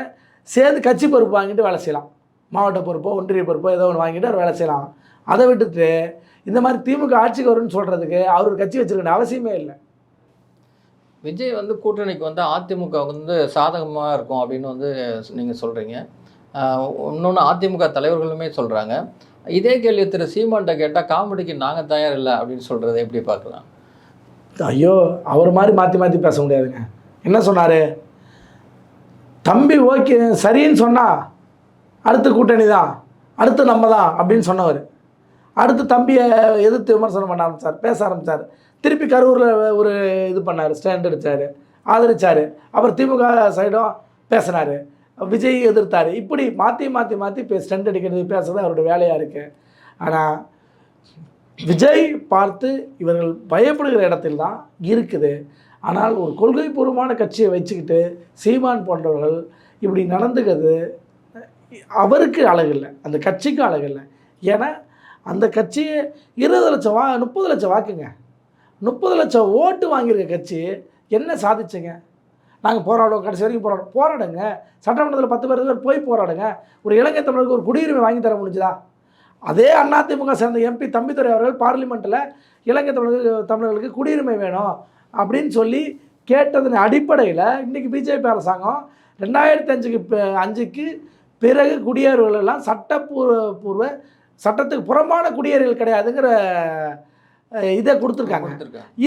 சேர்ந்து கட்சி பொறுப்பு வாங்கிட்டு வேலை செய்யலாம். மாவட்ட பொறுப்போ ஒன்றிய பொறுப்போ ஏதோ ஒன்று வாங்கிட்டு அவர் வேலை செய்யலாம். அதை விட்டுட்டு இந்த மாதிரி திமுக ஆட்சிக்கு வரும்னு சொல்கிறதுக்கு அவர் ஒரு கட்சி வச்சிருக்க அவசியமே இல்லை. விஜய் வந்து கூட்டணிக்கு வந்து அதிமுக வந்து சாதகமாக இருக்கும் அப்படின்னு வந்து நீங்கள் சொல்கிறீங்க இன்னொன்று அதிமுக தலைவர்களுமே சொல்கிறாங்க இதே கேள்வி திரு சீமான்ட்ட கேட்டால் காமெடிக்கு நாங்கள் தயார் இல்லை அப்படின்னு சொல்கிறத எப்படி பார்க்கலாம்? ஐயோ அவர் மாதிரி மாற்றி மாற்றி பேச முடியாதுங்க. என்ன சொன்னார்? தம்பி ஓகே சரின்னு சொன்னால் அடுத்த கூட்டணி தான் அடுத்து நம்ம தான் அப்படின்னு சொன்னவர். அடுத்து தம்பியை எதிர்த்து விமர்சனம் பண்ண ஆரம்பித்தார் பேச ஆரம்பித்தார் திருப்பி கரூரில் ஒரு இது பண்ணார் ஸ்டாண்ட் எடுத்தார் ஆதரிச்சார். அப்புறம் திமுக சைடும் பேசினார் விஜய் எதிர்த்தார். இப்படி மாற்றி மாற்றி மாற்றி இப்போ ஸ்டண்ட் அடிக்கிறது பேசுறது அவருடைய வேலையாக இருக்குது ஆனால் விஜய் பார்த்து இவர்கள் பயப்படுகிற இடத்தில் தான் இருக்குது. ஆனால் ஒரு கொள்கைபூர்வமான கட்சியை வச்சுக்கிட்டு சீமான் போன்றவர்கள் இப்படி நடந்துக்கிறது அவருக்கு அழகில்லை அந்த கட்சிக்கு அழகில்லை. ஏன்னா அந்த கட்சியை இருபது லட்சம் வா முப்பது லட்சம் வாக்குங்க. முப்பது லட்சம் ஓட்டு வாங்கியிருக்க கட்சி என்ன சாதிச்சுங்க? நாங்கள் போராடுவோம் கடைசி வரைக்கும் போராடும் போராடுங்க. சட்டமன்றத்தில் பத்து பேர் பேர் போய் போராடுங்க. ஒரு இலங்கை தமிழருக்கு ஒரு குடியுரிமை வாங்கி தர முடிஞ்சுதா? அதே அதிமுக சேர்ந்த எம்பி தம்பித்துறை அவர்கள் பார்லிமெண்ட்டில் இலங்கை தமிழர்கள் தமிழர்களுக்கு குடியுரிமை வேணும். அப்படின்னு சொல்லி கேட்டதன் அடிப்படையில் இன்றைக்கி பிஜேபி அரசாங்கம் ரெண்டாயிரத்தி அஞ்சுக்கு அஞ்சுக்கு பிறகு குடியேறுகள் எல்லாம் சட்டப்பூர்வ பூர்வ சட்டத்துக்கு புறம்பான குடியேறிகள் கிடையாதுங்கிற இதை கொடுத்துருக்காங்க.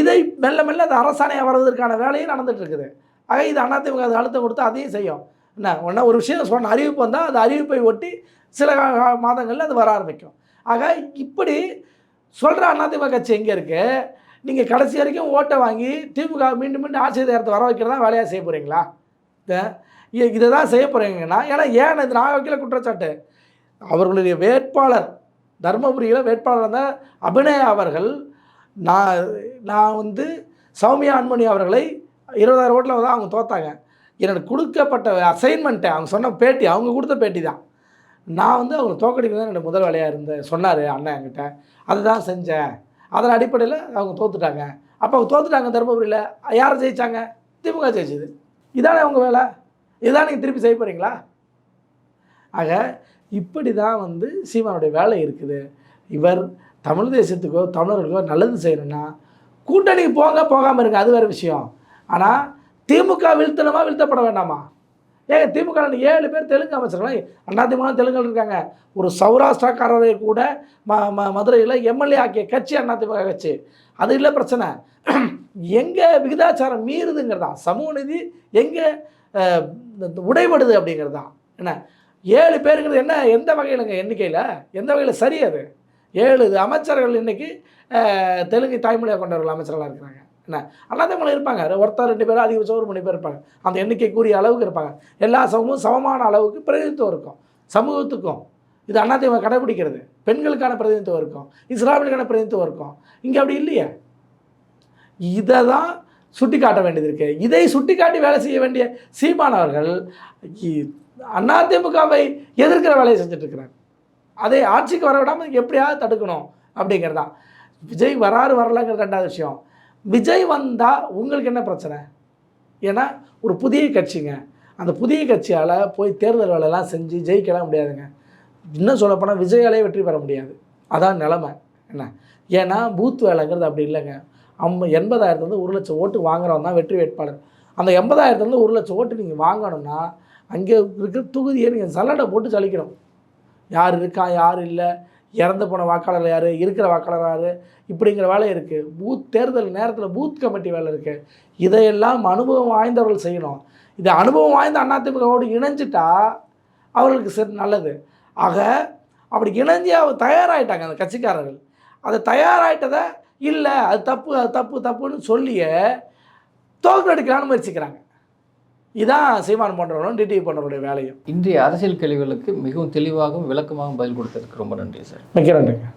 இதை மெல்ல மெல்ல அது அரசாணையாக வர்றதற்கான வேலையும் நடந்துட்டு இருக்குது. ஆக இது அதிமுக அது அழுத்தம் கொடுத்து அதையும் செய்யும். என்ன ஒன்றா ஒரு விஷயம் சொன்ன அறிவிப்பு வந்தால் அந்த அறிவிப்பை ஒட்டி சில மாதங்களில் அது வர ஆரம்பிக்கும். ஆக இப்படி சொல்கிற அதிமுக கட்சி எங்கே இருக்குது நீங்கள் கடைசி வரைக்கும் ஓட்டை வாங்கி திமுக மீண்டும் மீண்டும் ஆட்சி அதிகாரத்தை வர வைக்கிறதா வேலையாக செய்ய போகிறீங்களா இதை தான் செய்ய போகிறீங்கன்னா ஏன்னா ஏன் இது நான் வைக்கல குற்றச்சாட்டு? அவர்களுடைய வேட்பாளர் தருமபுரியில் வேட்பாளர் தான் அபிநயா அவர்கள் நான் நான் வந்து சௌமியா அன்மணி அவர்களை இருபதாயிரம் ஓட்டில் தான் அவங்க தோத்தாங்க. என்னோட கொடுக்கப்பட்ட அசைன்மெண்ட்டை அவங்க சொன்ன பேட்டி அவங்க கொடுத்த பேட்டி தான். நான் வந்து அவங்க தோக்கடிக்கிறது தான் முதல் வேலையாக இருந்தேன் சொன்னார் அண்ணன் என்கிட்ட. அதை தான் செஞ்சேன். அதன் அடிப்படையில் அவங்க தோத்துட்டாங்க. அப்போ அவங்க தோத்துட்டாங்க தருமபுரியில் யார் ஜெயிச்சாங்க? திமுக ஜெயிச்சது. இதானே அவங்க வேலை? இதான் நீங்கள் திருப்பி செய்ய போகிறீங்களா ஆக இப்படி தான் வந்து சீமானுடைய வேலை இருக்குது. இவர் தமிழ் தேசத்துக்கோ தமிழர்களுக்கோ நல்லது செய்யணும்னா கூட்டணிக்கு போங்க போகாமல் இருங்க. அது வேறு விஷயம். ஆனால் திமுக வீழ்த்தணுமா வீழ்த்தப்பட வேண்டாமா? ஏங்க திமுக ஏழு பேர் தெலுங்கு அமைச்சர்கள்? அதிமுக தெலுங்கு இருக்காங்க. ஒரு சௌராஷ்டிராக்காரரை கூட ம ம மதுரையில் எம்எல்ஏ ஆக்கிய கட்சி அதிமுக கட்சி. அது இல்லை பிரச்சனை. எங்கே விகிதாச்சாரம் மீறுதுங்கிறதா சமூக நீதி எங்கே இந்த உடைபடுது அப்படிங்கிறது தான் என்ன? ஏழு பேருங்கிறது என்ன எந்த வகையிலங்க எண்ணிக்கையில்? எந்த வகையில் சரி அது? ஏழு அமைச்சர்கள் இன்னைக்கு தெலுங்கு தாய்மொழியாக கொண்டவர்கள் அமைச்சர்களாக இருக்கிறாங்க. என்ன? அல்லாதவங்களும் இருப்பாங்க. ஒருத்தர் ரெண்டு பேரும் அதிகபட்சம் ஒரு மணி பேர் இருப்பாங்க. அந்த எண்ணிக்கைக்குரிய அளவுக்கு இருப்பாங்க. எல்லா சமூகமும் சமமான அளவுக்கு பிரதிநிதித்துவம் இருக்கும். சமூகத்துக்கும் இது அதிமுக கடைபிடிக்கிறது. பெண்களுக்கான பிரதிநிதித்துவம் இருக்கும். இஸ்லாமியர்களுக்கான பிரதிநிதித்துவம் இருக்கும். இங்கே அப்படி இல்லையே? இதை தான் சுட்டி காட்ட வேண்டியது இருக்குது இதை சுட்டி காட்டி வேலை செய்ய வேண்டிய சீமானவர்கள் இ- அதிமுகவை எதிர்க்கிற வேலையை செஞ்சுட்ருக்குறாங்க அதை ஆட்சிக்கு வர விடாமல் எப்படியாவது தடுக்கணும் அப்படிங்கிறது தான் விஜய் வராரு வரலங்கிறது ரெண்டாவது விஷயம். விஜய் வந்தால் உங்களுக்கு என்ன பிரச்சனை? ஏன்னா ஒரு புதிய கட்சிங்க. அந்த புதிய கட்சியால் போய் தேர்தல் வேலையெல்லாம் செஞ்சு ஜெயிக்கலாம் முடியாதுங்க. இன்னும் சொல்லப்போனால் விஜயாலே வெற்றி பெற முடியாது. அதான் நிலமை. என்ன? ஏன்னா பூத் வேலைங்கிறது அப்படி இல்லைங்க. அம்ப எண்பதாயிரத்துலேருந்து ஒரு லட்சம் ஓட்டு வாங்குறவன் தான் வெற்றி வேட்பாளர். அந்த எண்பதாயிரத்துலேருந்து ஒரு லட்சம் ஓட்டு நீங்கள் வாங்கணும்னா அங்கே இருக்கிற தொகுதியை நீங்கள் சல்லடை போட்டு சலிக்கணும். யார் இருக்கா யார் இல்லை இறந்து போன வாக்காளர் யார்? இருக்கிற வாக்காளர் யார்? இப்படிங்கிற வேலை இருக்குது பூத் தேர்தல் நேரத்தில் பூத் கமிட்டி வேலை இருக்குது இதையெல்லாம் அனுபவம் வாய்ந்தவர்கள் செய்யணும். இது அனுபவம் வாய்ந்த அதிமுகவோடு இணைஞ்சிட்டா அவர்களுக்கு சரி நல்லது. ஆக அப்படி இணைஞ்சி அவர் தயாராகிட்டாங்க அந்த கட்சிக்காரர்கள். அதை தயாராகிட்டதை இல்லை அது தப்பு அது தப்பு தப்புன்னு சொல்லியே தோற்கடிக்கலான்னு முயற்சிக்கிறாங்க. இதான் சீமான் போன்றவர்களும் டிடிவி போன்றவருடைய வேலையும். இன்றைய அரசியல் கேள்விகளுக்கு மிகவும் தெளிவாகவும் விளக்கமாகவும் பதில் கொடுத்ததுக்கு ரொம்ப நன்றி சார். மிக்க நன்றிங்க.